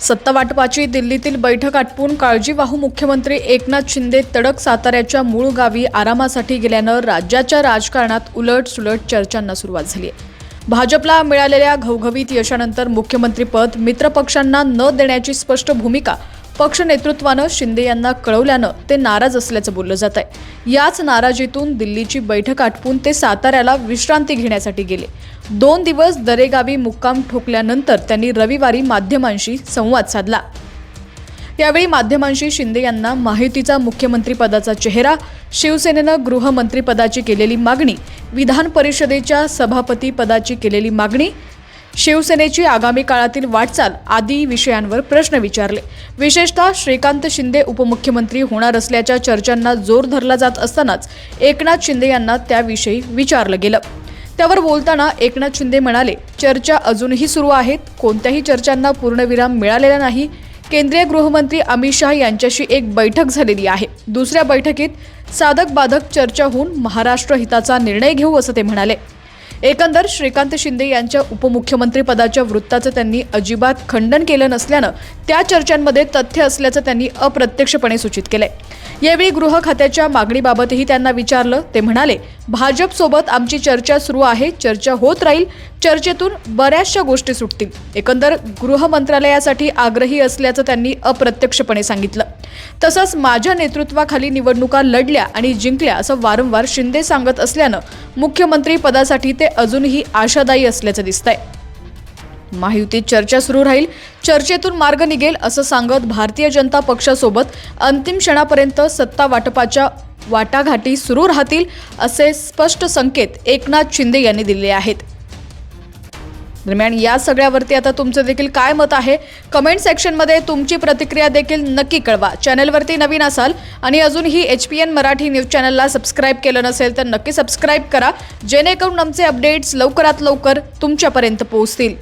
सत्तावाटपाची दिल्लीतील बैठक आटपून काळजीवाहू मुख्यमंत्री एकनाथ शिंदे तडक साताऱ्याच्या मूळ गावी आरामासाठी गेल्यानं राज्याच्या राजकारणात उलट सुलट चर्चांना सुरुवात झाली आहे. भाजपला मिळालेल्या घवघवीत यशानंतर मुख्यमंत्रीपद मित्रपक्षांना न देण्याची स्पष्ट भूमिका पक्ष नेतृत्वानं शिंदे यांना कळवल्यानं ते नाराज असल्याचं बोललं जात आहे याच नाराजीतून दिल्लीची बैठक आटपून ते साताऱ्याला विश्रांती घेण्यासाठी गेले. दोन दिवस दरेगावी मुक्काम ठोकल्यानंतर त्यांनी रविवारी माध्यमांशी संवाद साधला. यावेळी माध्यमांशी शिंदे यांना माहितीचा मुख्यमंत्रीपदाचा चेहरा शिवसेनेनं गृहमंत्रीपदाची केलेली मागणी विधान परिषदेच्या सभापतीपदाची केलेली मागणी शिवसेनेची आगामी काळातील वाटचाल आदी विषयांवर प्रश्न विचारले. विशेषतः श्रीकांत शिंदे उपमुख्यमंत्री होणार असल्याच्या चर्चांना जोर धरला जात असतानाच एकनाथ शिंदे यांना त्याविषयी विचारलं गेलं. त्यावर बोलताना एकनाथ शिंदे म्हणाले चर्चा अजूनही सुरू आहेत. कोणत्याही चर्चांना पूर्णविराम मिळालेला नाही. केंद्रीय गृहमंत्री अमित शहा यांच्याशी एक बैठक झालेली आहे. दुसऱ्या बैठकीत साधक बाधक चर्चा होऊन महाराष्ट्र हिताचा निर्णय घेऊ असं ते म्हणाले. एकंदर श्रीकांत शिंदे यांच्या उपमुख्यमंत्रीपदाच्या वृत्ताचं त्यांनी अजिबात खंडन केलं नसल्यानं त्या चर्चांमध्ये तथ्य असल्याचं त्यांनी अप्रत्यक्षपणे सूचित केलंय. यावेळी गृह खात्याच्या मागणीबाबतही त्यांना विचारलं. ते म्हणाले भाजपसोबत आमची चर्चा सुरू आहे. चर्चा होत राहील. चर्चेतून बऱ्याचशा गोष्टी सुटतील. एकंदर गृह मंत्रालयासाठी आग्रही असल्याचं त्यांनी अप्रत्यक्षपणे सांगितलं. तसंच माझ्या नेतृत्वाखाली निवडणुका लढल्या आणि जिंकल्या असं वारंवार शिंदे सांगत असल्यानं मुख्यमंत्री पदासाठी ते अजूनही आशादायी असल्याचं दिसतंय. महायुतीत चर्चा सुरू राहील. चर्चेतून मार्ग निघेल असं सांगत भारतीय जनता पक्षासोबत अंतिम क्षणापर्यंत सत्ता वाटपाच्या वाटाघाटी सुरू राहतील असे स्पष्ट संकेत एकनाथ शिंदे यांनी दिले आहेत. दरम्यान या सगळ्यावरती आता तुमचं देखील काय मत आहे? कमेंट सेक्शनमध्ये तुमची प्रतिक्रिया देखील नक्की कळवा. चॅनलवरती नवीन असाल आणि अजूनही H P N Marathi news चॅनलला सबस्क्राईब केलं नसेल तर नक्की सबस्क्राईब करा. जेणेकरून आमचे अपडेट्स लवकरात लवकर तुमच्यापर्यंत पोहोचतील.